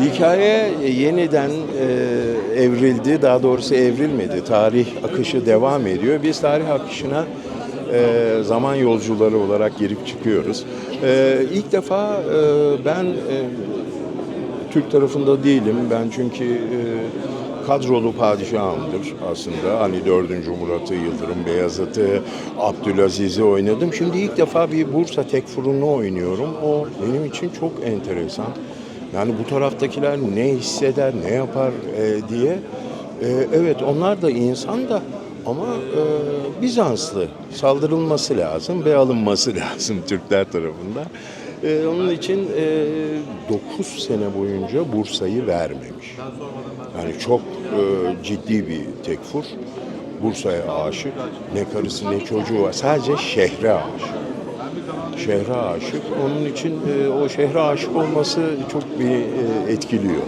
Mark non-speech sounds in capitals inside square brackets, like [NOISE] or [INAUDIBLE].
Hikaye yeniden e, evrildi, daha doğrusu evrilmedi. Tarih akışı devam ediyor. Biz tarih akışına e, zaman yolcuları olarak girip çıkıyoruz. E, ilk defa e, ben e, Türk tarafında değilim. Ben çünkü e, kadrolu padişahımdır aslında. Hani 4. Murat'ı, Yıldırım Beyazıt'ı, Abdülaziz'i oynadım. Şimdi ilk defa bir Bursa Tekfur'unu oynuyorum. O benim için çok enteresan. Yani bu taraftakiler ne hisseder, ne yapar e, diye. E, evet onlar da insan da ama e, Bizanslı saldırılması lazım ve alınması [LAUGHS] lazım Türkler tarafından. E, onun için 9 sene boyunca Bursa'yı vermemiş. Yani çok e, ciddi bir tekfur. Bursa'ya aşık. Ne karısı ne çocuğu var. Sadece şehre aşık. Şehre aşık. Onun için e, o şehre aşık olması çok bir e, etkiliyor.